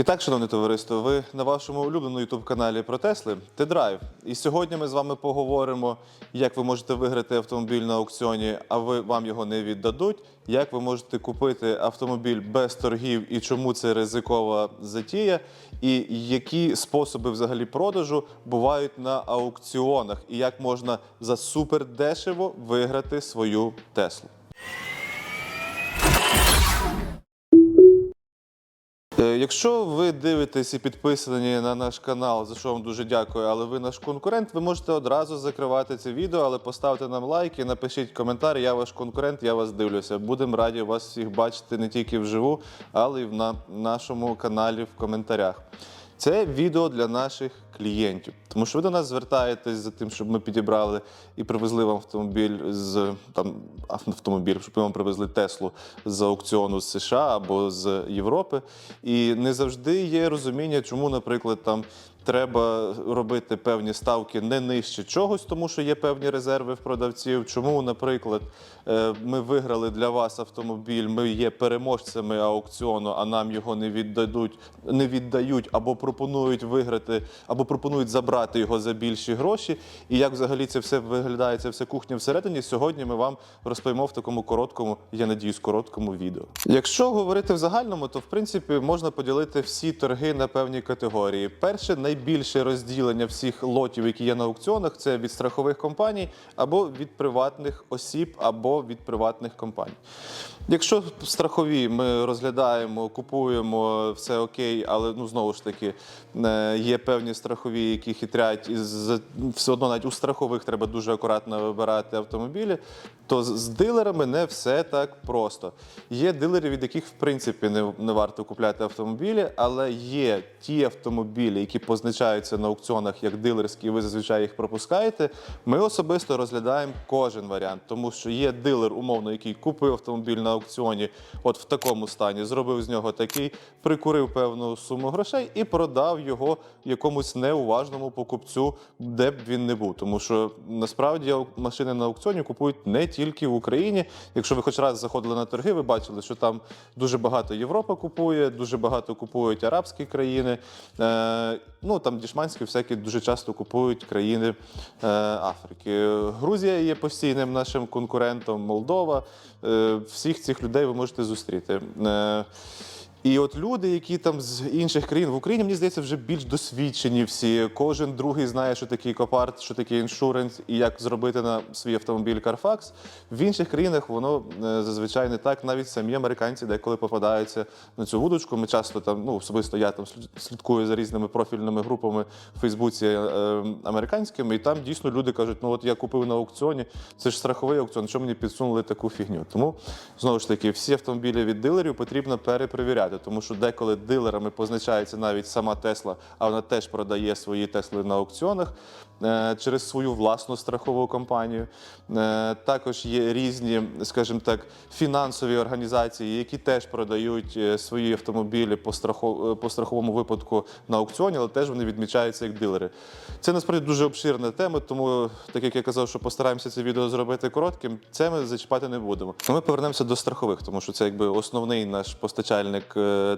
І так, шановне товариство, ви на вашому улюбленому youtube каналі про Тесли T-Drive. І сьогодні ми з вами поговоримо, як ви можете виграти автомобіль на аукціоні, а ви вам його не віддадуть. Як ви можете купити автомобіль без торгів і чому це ризикова затія, і які способи взагалі продажу бувають на аукціонах, і як можна за супер дешево виграти свою Теслу. Якщо ви дивитесь і підписані на наш канал, за що вам дуже дякую, але ви наш конкурент, ви можете одразу закривати це відео, але поставте нам лайк і напишіть коментар. Я ваш конкурент, я вас дивлюся. Будемо раді вас всіх бачити не тільки вживу, але й на нашому каналі в коментарях. Це відео для наших клієнтів, тому що ви до нас звертаєтесь за тим, щоб ми підібрали і привезли вам автомобіль з там автомобіль, щоб ми вам привезли Теслу з аукціону з США або з Європи. І не завжди є розуміння, чому, наприклад, там. Треба робити певні ставки не нижче чогось, тому що є певні резерви в продавців. Чому, наприклад, е, ми виграли для вас автомобіль, ми є переможцями аукціону, а нам його не віддадуть, не віддають або пропонують виграти, або пропонують забрати його за більші гроші. І як взагалі це все виглядає, це все кухня всередині. Сьогодні ми вам розповімо в такому короткому, я надіюсь, короткому відео. Якщо говорити в загальному, то в принципі можна поділити всі торги на певні категорії. Перше, найбільше розділення всіх лотів, які є на аукціонах, це від страхових компаній або від приватних осіб, або від приватних компаній. Якщо страхові ми розглядаємо, купуємо все окей, але ну знову ж таки е, є певні страхові, які хитрять, і все одно навіть у страхових треба дуже акуратно вибирати автомобілі. То з- дилерами не все так просто. Є дилери, від яких в принципі не, не варто купляти автомобілі, але є ті автомобілі, які позначаються на аукціонах як дилерські, і ви зазвичай їх пропускаєте. Ми особисто розглядаємо кожен варіант, тому що є дилер, умовно, який купив автомобіль на аукціоні, от в такому стані, зробив з нього такий, прикурив певну суму грошей і продав його якомусь неуважному покупцю, де б він не був. Тому що насправді машини на аукціоні купують не тільки в Україні. Якщо ви хоч раз заходили на торги, ви бачили, що там дуже багато Європа купує, дуже багато купують арабські країни. Е, ну там дішманські всякі дуже часто купують країни е, Африки. Грузія є постійним нашим конкурентом, Молдова. Е, всіх цих людей ви можете зустріти. І от люди, які там з інших країн в Україні, мені здається, вже більш досвідчені всі. Кожен другий знає, що таке копарт, що таке іншуренс і як зробити на свій автомобіль Carfax. В інших країнах воно е, зазвичай не так. Навіть самі американці деколи попадаються на цю вудочку. Ми часто там, ну особисто я там слід- слідкую за різними профільними групами в Фейсбуці е, американськими, і там дійсно люди кажуть: ну от я купив на аукціоні, це ж страховий аукціон, що мені підсунули таку фігню. Тому знову ж таки, всі автомобілі від дилерів потрібно перепровіряти, тому що деколи дилерами позначається навіть сама Тесла, а вона теж продає свої Тесли на аукціонах е, через свою власну страхову компанію. Е, Також є різні, скажімо так, фінансові організації, які теж продають е, свої автомобілі по, по страховому випадку на аукціоні, але теж вони відмічаються як дилери. Це насправді дуже обширна тема, тому, так як я казав, що постараємося це відео зробити коротким, це ми зачіпати не будемо. Ми повернемося до страхових, тому що це якби основний наш постачальник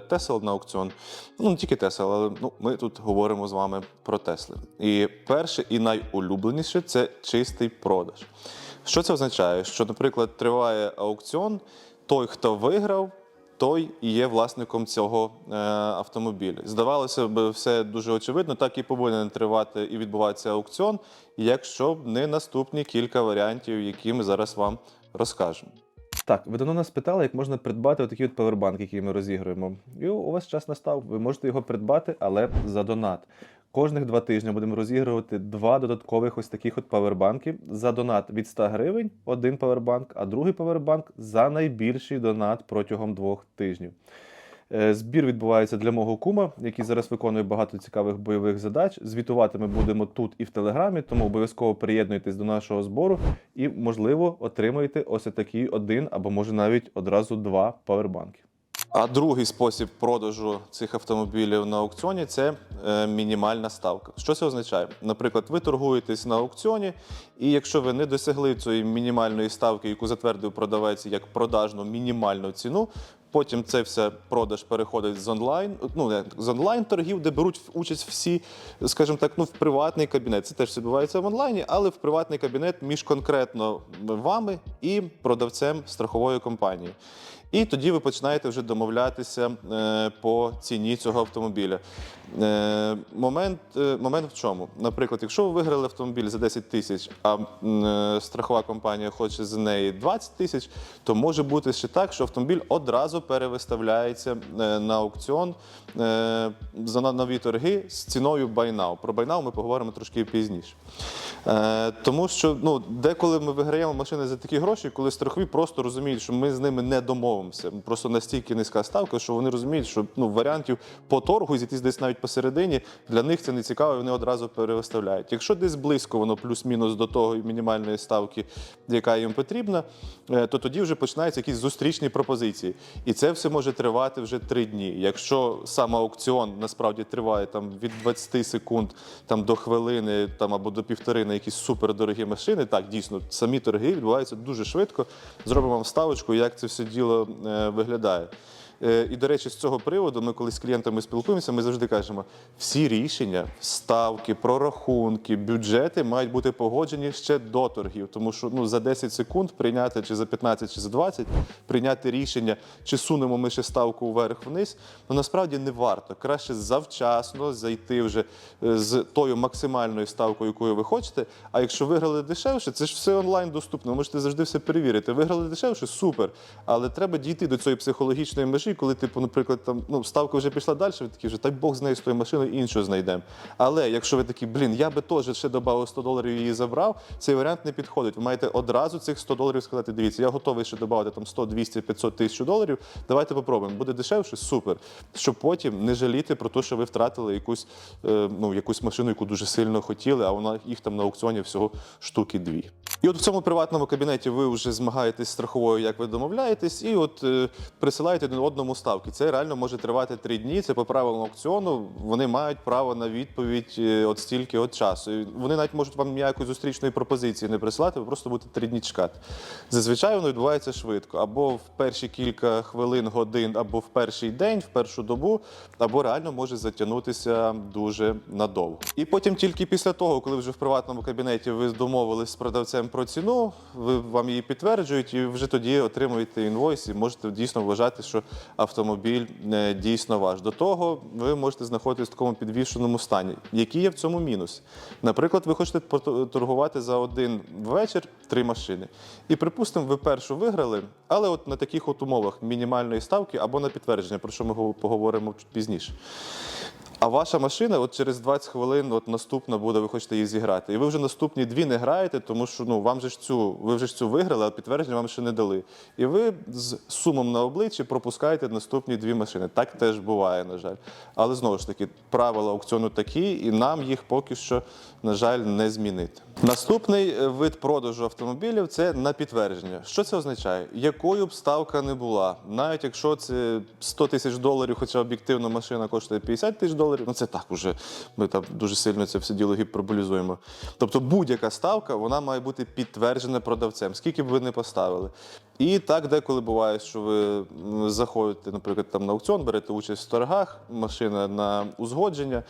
Тесел на аукціон. Ну не тільки Тесел, але ну, ми тут говоримо з вами про Тесли. І перше і найулюбленіше це чистий продаж. Що це означає? Що, наприклад, триває аукціон, той, хто виграв, той і є власником цього е, автомобіля. Здавалося б, все дуже очевидно, так і повинен тривати і відбуватися аукціон, якщо б не наступні кілька варіантів, які ми зараз вам розкажемо. Так, ви давно нас питали, як можна придбати отакий от павербанк, який ми розігруємо. І у вас час настав. Ви можете його придбати, але за донат. Кожних два тижні будемо розігрувати два додаткових ось таких от павербанки за донат від 100 гривень, один павербанк, а другий павербанк за найбільший донат протягом двох тижнів. Е, Збір відбувається для мого кума, який зараз виконує багато цікавих бойових задач. Звітувати ми будемо тут і в телеграмі, тому обов'язково приєднуйтесь до нашого збору і, можливо, отримаєте ось такий один або може навіть одразу два павербанки. А другий спосіб продажу цих автомобілів на аукціоні це е, мінімальна ставка. Що це означає? Наприклад, ви торгуєтесь на аукціоні, і якщо ви не досягли цієї мінімальної ставки, яку затвердив продавець як продажну мінімальну ціну, Потім це все продаж переходить з онлайн, ну не з онлайн торгів, де беруть участь всі, скажімо так, ну в приватний кабінет. Це теж відбувається в онлайні, але в приватний кабінет між конкретно вами і продавцем страхової компанії. І тоді ви починаєте вже домовлятися е, по ціні цього автомобіля. Е, момент, е, момент в чому? Наприклад, якщо ви виграли автомобіль за 10 тисяч, а страхова компанія хоче за неї 20 тисяч, то може бути ще так, що автомобіль одразу перевиставляється на аукціон за нові торги з ціною now. Про now ми поговоримо трошки пізніше. Тому що ну, деколи ми виграємо машини за такі гроші, коли страхові просто розуміють, що ми з ними не домовимося. Просто настільки низька ставка, що вони розуміють, що ну, варіантів по торгу зійтись десь навіть посередині, для них це не цікаво, вони одразу перевиставляють. Якщо десь близько воно плюс-мінус до того мінімальної ставки, яка їм потрібна, е, то тоді вже починаються якісь зустрічні пропозиції. І це все може тривати вже три дні. Якщо сам аукціон насправді триває там від 20 секунд там до хвилини там або до півтори на якісь супердорогі машини, так дійсно самі торги відбуваються дуже швидко. Зробимо вам вставочку, як це все діло виглядає. Е, І, до речі, з цього приводу ми, коли з клієнтами спілкуємося, ми завжди кажемо: всі рішення, ставки, прорахунки, бюджети мають бути погоджені ще до торгів. Тому що ну, за 10 секунд прийняти, чи за 15, чи за 20, прийняти рішення, чи сунемо ми ще ставку вверх-вниз, ну насправді не варто. Краще завчасно зайти вже е, з тою максимальною ставкою, якою ви хочете. А якщо виграли дешевше, це ж все онлайн доступно. Можете завжди все перевірити. Виграли дешевше, супер. Але треба дійти до цієї психологічної межі, коли, типу, наприклад, там ну ставка вже пішла далі, ви такі вже так Бог з нею з тою машиною іншу знайдемо. Але якщо ви такі, блін, я би теж ще додав 100 доларів її забрав, цей варіант не підходить. Ви маєте одразу цих 100 доларів сказати, дивіться, я готовий ще додати там 100, 200, 500 тисяч доларів. Давайте попробуємо. Буде дешевше, супер. Щоб потім не жаліти про те, що ви втратили якусь, е, ну, якусь машину, яку дуже сильно хотіли, а вона їх там на аукціоні всього штуки дві. І от в цьому приватному кабінеті ви вже змагаєтесь з страховою, як ви домовляєтесь, і от е, присилаєте один одному ставки. Це реально може тривати три дні. Це по правилам аукціону. Вони мають право на відповідь е, от стільки от часу. І вони навіть можуть вам ніякої зустрічної пропозиції не присилати, ви просто будете три дні чекати. Зазвичай воно відбувається швидко. Або в перші кілька хвилин, годин, або в перший день, в першу добу, або реально може затягнутися дуже надовго. І потім тільки після того, коли вже в приватному кабінеті ви домовились з продавцем про ціну, ви вам її підтверджують, і вже тоді отримуєте інвойс і можете дійсно вважати, що автомобіль е, дійсно ваш. До того ви можете знаходитись в такому підвішеному стані. Який є в цьому мінус? Наприклад, ви хочете торгувати за один вечір три машини. І припустимо, ви першу виграли, але от на таких от умовах мінімальної ставки або на підтвердження, про що ми поговоримо пізніше. А ваша машина от через 20 хвилин от наступна буде, ви хочете її зіграти. І ви вже наступні дві не граєте, тому що ну, вам же ж цю, ви вже ж цю виграли, а підтвердження вам ще не дали. І ви з сумом на обличчі пропускаєте наступні дві машини. Так теж буває, на жаль. Але знову ж таки, правила аукціону такі, і нам їх поки що, на жаль, не змінити. Наступний е, вид продажу автомобілів це на підтвердження. Що це означає? Якою б ставка не була, навіть якщо це 100 тисяч доларів, хоча об'єктивно машина коштує 50 тисяч доларів, ну це так уже ми там дуже сильно це все діло гіперболізуємо. Тобто будь-яка ставка вона має бути підтверджена продавцем, скільки б ви не поставили. І так деколи буває, що ви заходите, наприклад, там на аукціон, берете участь в торгах, машина на узгодження.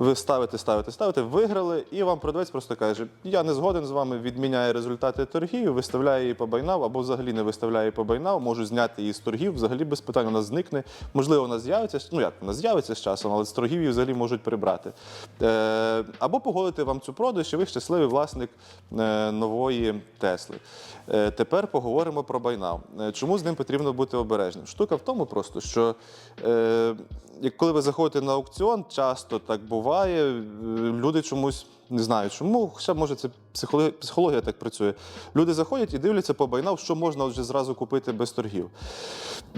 Ви ставите, ставите, ставите, виграли, і вам продавець просто каже: Я не згоден з вами, відміняє результати торгів, виставляє її по байнав, або взагалі не виставляє її по байнав, можу зняти її з торгів, взагалі без питань вона зникне. Можливо, вона з'явиться, ну як вона з'явиться з часом, але з торгів її взагалі можуть прибрати. Е, або погодити вам цю продаж, і ви щасливий власник е, нової Тесли. Е, тепер поговоримо про байнав. Е, Чому з ним потрібно бути обережним? Штука в тому просто, що е, коли ви заходите на аукціон, часто так буває, е, люди чомусь не знаю чому, хоча може це психологія, психологія так працює. Люди заходять і дивляться по байнав, що можна вже зразу купити без торгів.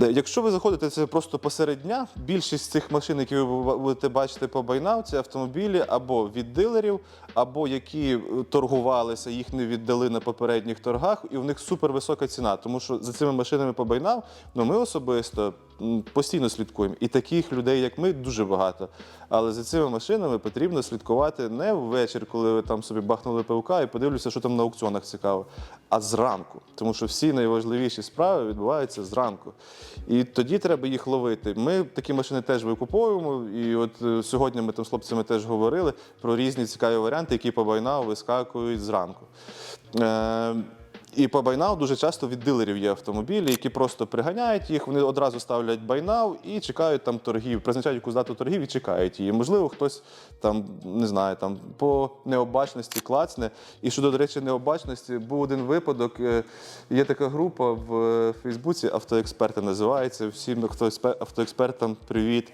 Е, Якщо ви заходите це просто посеред дня, більшість цих машин, які ви будете бачити по байнав, це автомобілі або від дилерів, або які е, торгувалися, їх не віддали на попередніх торгах, і в них супервисока ціна. Тому що за цими машинами по байнав, ну ми особисто постійно слідкуємо. І таких людей, як ми, дуже багато. Але за цими машинами потрібно слідкувати не ввечері, коли ви там собі бахнули пивка і подивлюся, що там на аукціонах цікаво, а зранку. Тому що всі найважливіші справи відбуваються зранку. І тоді треба їх ловити. Ми такі машини теж викуповуємо. І от е, сьогодні ми там з хлопцями теж говорили про різні цікаві варіанти, які по байнау вискакують зранку. І по байнау дуже часто від дилерів є автомобілі, які просто приганяють їх, вони одразу ставлять байнау і чекають там торгів, призначають якусь дату торгів і чекають її. Можливо, хтось там не знаю, там по необачності клацне. І щодо, до речі, необачності, був один випадок. е, Є така група в е, Фейсбуці, автоексперти називається. Всім автоекспертам привіт.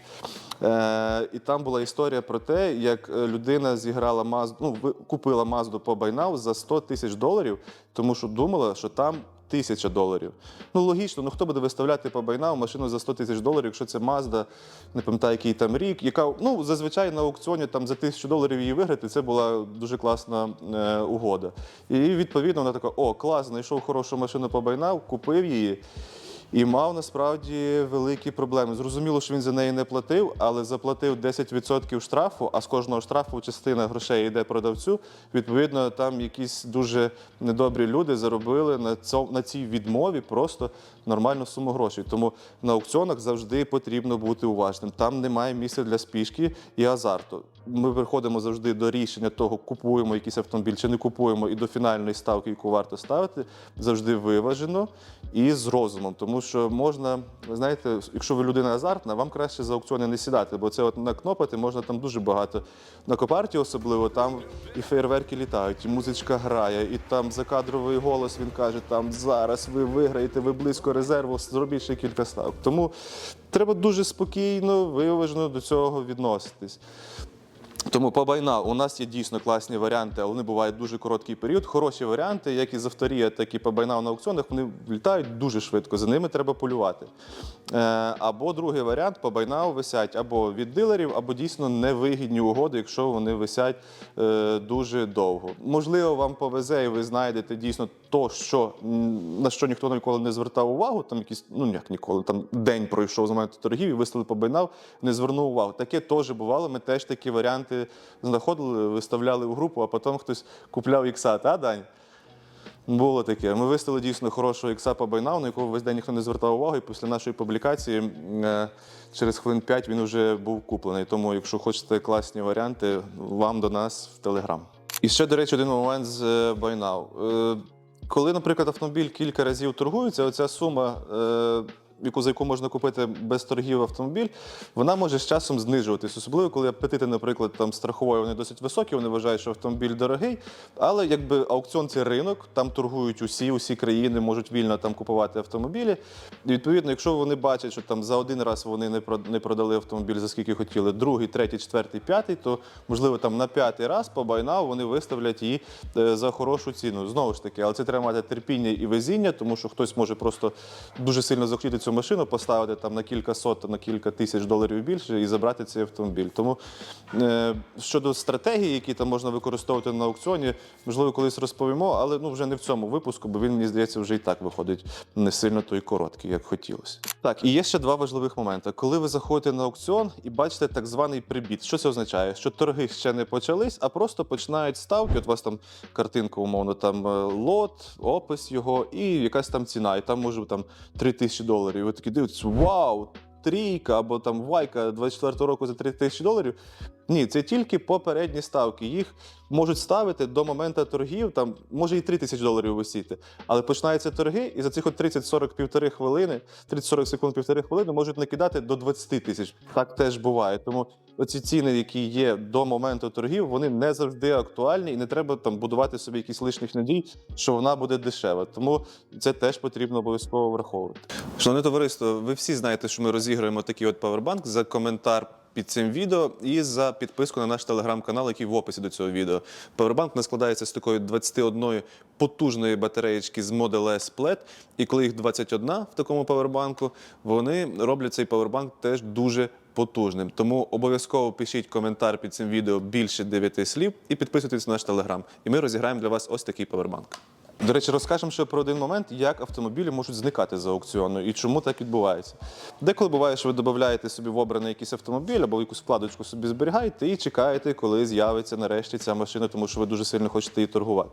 Е, і там була історія про те, як е, людина зіграла Мазду, ну, купила Мазду по байнау за 100 тисяч доларів, тому що думала, що там тисяча доларів. Ну логічно, ну хто буде виставляти по байнау машину за 100 тисяч доларів, якщо це Мазда, не пам'ятаю, який там рік, яка ну зазвичай на аукціоні там за тисячу доларів її виграти. Це була дуже класна е, угода. І відповідно вона така: о, клас, знайшов хорошу машину по байнау, купив її. І мав насправді великі проблеми. Зрозуміло, що він за неї не платив, але заплатив 10% штрафу, а з кожного штрафу частина грошей йде продавцю. Відповідно, там якісь дуже недобрі люди заробили на цьому на цій відмові просто нормальну суму грошей. Тому на аукціонах завжди потрібно бути уважним. Там немає місця для спішки і азарту. Ми приходимо завжди до рішення того, купуємо якийсь автомобіль чи не купуємо, і до фінальної ставки, яку варто ставити, завжди виважено і з розумом. Тому що можна, ви знаєте, якщо ви людина азартна, вам краще за аукціони не сідати, бо це от накнопати можна там дуже багато. На копарті особливо там і фейерверки літають, і музичка грає, і там закадровий голос він каже: там зараз ви виграєте, ви близько резерву, зробіть ще кілька ставок. Тому треба дуже спокійно, виважено до цього відноситись. Тому по байна у нас є дійсно класні варіанти, але вони бувають дуже короткий період. Хороші варіанти, як і з авторія, так і по на аукціонах, вони влітають дуже швидко. За ними треба полювати. Е, або другий варіант по байнау висять або від дилерів, або дійсно невигідні угоди, якщо вони висять е, дуже довго. Можливо, вам повезе, і ви знайдете дійсно то, що на що ніхто ніколи не звертав увагу. Там якісь, ну як ніколи, там день пройшов з моменту торгів і виставили по байнау, не звернув увагу. Таке теж бувало. Ми теж такі варіанти знаходили, виставляли в групу, а потім хтось купляв ікса, та Дань? Було таке. Ми виставили дійсно хорошого ікса по байнау, на якого весь день ніхто не звертав увагу. І після нашої публікації е, через хвилин 5 він вже був куплений. Тому, якщо хочете класні варіанти, вам до нас в Телеграм. І ще, до речі, один момент з е, байнау. Е, Коли, наприклад, автомобіль кілька разів торгується, оця сума. Яку за яку можна купити без торгів автомобіль, вона може з часом знижуватись. Особливо, коли апетити, наприклад, там страхової вони досить високі, вони вважають, що автомобіль дорогий. Але якби аукціон це ринок, там торгують усі, усі країни можуть вільно там купувати автомобілі. І відповідно, якщо вони бачать, що там за один раз вони не продали автомобіль за скільки хотіли, другий, третій, четвертий, п'ятий, то можливо там на п'ятий раз по байнау вони виставлять її е, за хорошу ціну. Знову ж таки, але це треба мати терпіння і везіння, тому що хтось може просто дуже сильно захотіти цю машину, поставити там на кілька сот, на кілька тисяч доларів більше і забрати цей автомобіль. Тому е, щодо стратегії, які там можна використовувати на аукціоні, можливо, колись розповімо, але ну вже не в цьому випуску, бо він мені здається вже і так виходить не сильно той короткий, як хотілося. Так, і є ще два важливих моменти. Коли ви заходите на аукціон і бачите так званий прибіт, що це означає? Що торги ще не почались, а просто починають ставки. От у вас там картинка, умовно, там е, лот, опис його і якась там ціна, і там може там 3 тисячі доларів. І ви такі дивитесь, вау! Трійка або там вайка 24-го року за 3 тисячі доларів. Ні, це тільки попередні ставки. Їх можуть ставити до моменту торгів, там може і 3 тисячі доларів висіти. Але починаються торги, і за цих от 30-40 півтори хвилини, 30-40 секунд півтори хвилини можуть накидати до 20 тисяч. Так теж буває. Тому оці ціни, які є до моменту торгів, вони не завжди актуальні, і не треба там будувати собі якісь лишніх надій, що вона буде дешева. Тому це теж потрібно обов'язково враховувати. Шановне товариство, ви всі знаєте, що ми розіграємо такий от павербанк за коментар. Під цим відео і за підписку на наш телеграм-канал, який в описі до цього відео. У нас складається з такої 21 потужної батареєчки з Model S Plaid. І коли їх 21 в такому павербанку, вони роблять цей павербанк теж дуже потужним. Тому обов'язково пишіть коментар під цим відео більше 9 слів і підписуйтесь на наш телеграм. І ми розіграємо для вас ось такий павербанк. До речі, розкажемо ще про один момент, як автомобілі можуть зникати з аукціону і чому так відбувається. Деколи буває, що ви додаєте собі в обраний якийсь автомобіль або якусь вкладочку собі зберігаєте і чекаєте, коли з'явиться нарешті ця машина, тому що ви дуже сильно хочете її торгувати.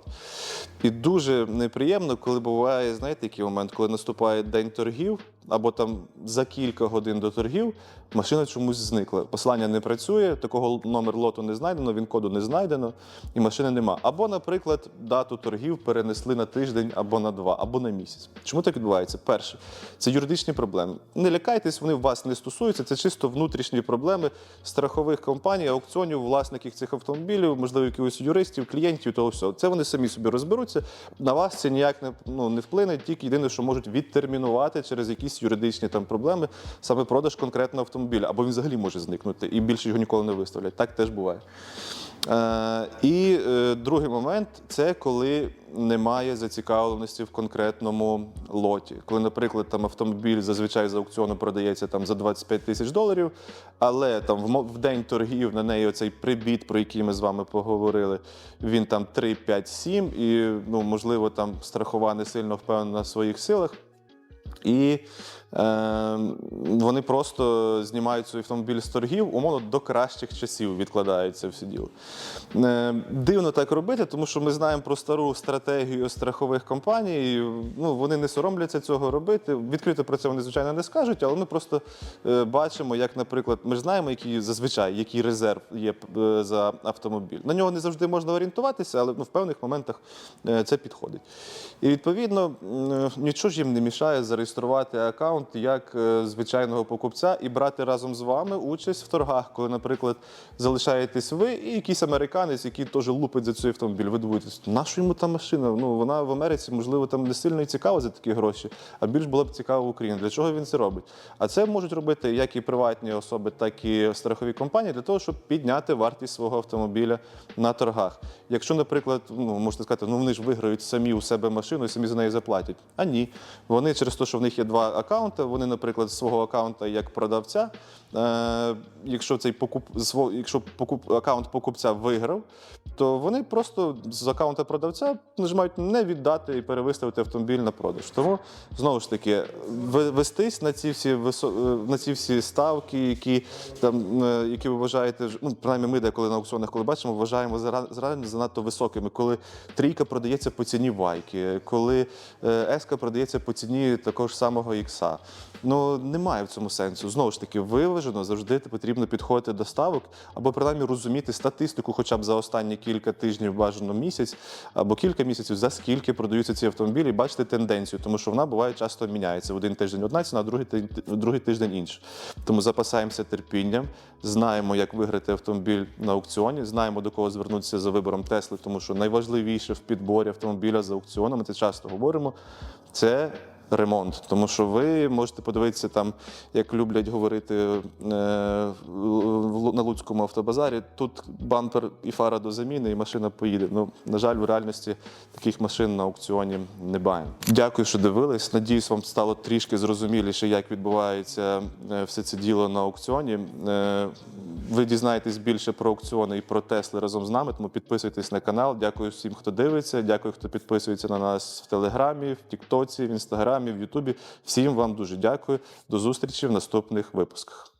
І дуже неприємно, коли буває, знаєте, який момент, коли наступає день торгів, або там за кілька годин до торгів машина чомусь зникла. Послання не працює, такого номер лоту не знайдено, він коду не знайдено, і машини нема. Або, наприклад, дату торгів перенесли на тиждень або на два, або на місяць. Чому так відбувається? Перше, це юридичні проблеми. Не лякайтесь, вони вас не стосуються. Це чисто внутрішні проблеми страхових компаній, аукціонів, власників цих автомобілів, можливо, якихось юристів, клієнтів, того всього. Це вони самі собі розберуться. На вас це ніяк не, ну, не вплине, тільки єдине, що можуть відтермінувати через якісь юридичні там проблеми саме продаж конкретного автомобіля, або він взагалі може зникнути і більше його ніколи не виставлять. Так теж буває. Е, і е, другий момент це коли немає зацікавленості в конкретному лоті. Коли, наприклад, там автомобіль зазвичай з аукціону продається там за 25 тисяч доларів, але там в, в день торгів на неї оцей прибіт, про який ми з вами поговорили, він там 3, 5, 7, і ну, можливо там страхова не сильно впевнена в своїх силах. І е, вони просто знімають свій автомобіль з торгів, умовно до кращих часів відкладається все діло. Е, дивно так робити, тому що ми знаємо про стару стратегію страхових компаній. Ну, вони не соромляться цього робити. Відкрито про це вони, звичайно, не скажуть, але ми просто е, бачимо, як, наприклад, ми ж знаємо, який зазвичай який резерв є е, за автомобіль. На нього не завжди можна орієнтуватися, але ну, в певних моментах це підходить. І відповідно нічого ж їм не мішає зареєструвати аккаунт як е, звичайного покупця і брати разом з вами участь в торгах, коли, наприклад, залишаєтесь ви і якийсь американець, який теж лупить за цей автомобіль. Ви дивуєтесь, нащо йому та машина? Ну вона в Америці, можливо, там не сильно і цікава за такі гроші, а більш було б цікаво в Україні. Для чого він це робить? А це можуть робити як і приватні особи, так і страхові компанії для того, щоб підняти вартість свого автомобіля на торгах. Якщо, наприклад, ну можете сказати, ну вони ж виграють самі у себе машину і самі за неї заплатять. А ні, вони через те, що в них є два акаунти, вони, наприклад, з свого акаунта як продавця. Е, якщо цей покуп, якщо покуп, акаунт покупця виграв, то вони просто з акаунта продавця нажимають не віддати і перевиставити автомобіль на продаж. Тому знову ж таки, вестись на ці всі е, на ці всі ставки, які там е, які ви вважаєте, ну принаймні ми деколи на аукціонах, коли бачимо, вважаємо зара- занадто високими. Коли трійка продається по ціні вайки, коли еска продається по ціні такого ж самого ікса. Ну немає в цьому сенсу. Знову ж таки, виважено завжди потрібно підходити до ставок або принаймні розуміти статистику, хоча б за останні кілька тижнів, бажано місяць або кілька місяців, за скільки продаються ці автомобілі, і бачити тенденцію, тому що вона буває часто міняється. В один тиждень одна ціна, а другий другий тиждень інша. Тому запасаємося терпінням, знаємо, як виграти автомобіль на аукціоні, знаємо до кого звернутися за вибором Тесли, тому що найважливіше в підборі автомобіля за аукціоном, ми це часто говоримо. Це ремонт, тому що ви можете подивитися там, як люблять говорити е, на Луцькому автобазарі. Тут бампер і фара до заміни, і машина поїде. Ну, на жаль, в реальності таких машин на аукціоні не бачимо. Дякую, що дивились. Надіюсь, вам стало трішки зрозуміліше, як відбувається е, все це діло на аукціоні. Е, Ви дізнаєтесь більше про аукціони і про Тесли разом з нами, тому підписуйтесь на канал. Дякую всім, хто дивиться. Дякую, хто підписується на нас в Телеграмі, в Тіктоці, в Інстаграмі, в Ютубі. Всім вам дуже дякую. До зустрічі в наступних випусках.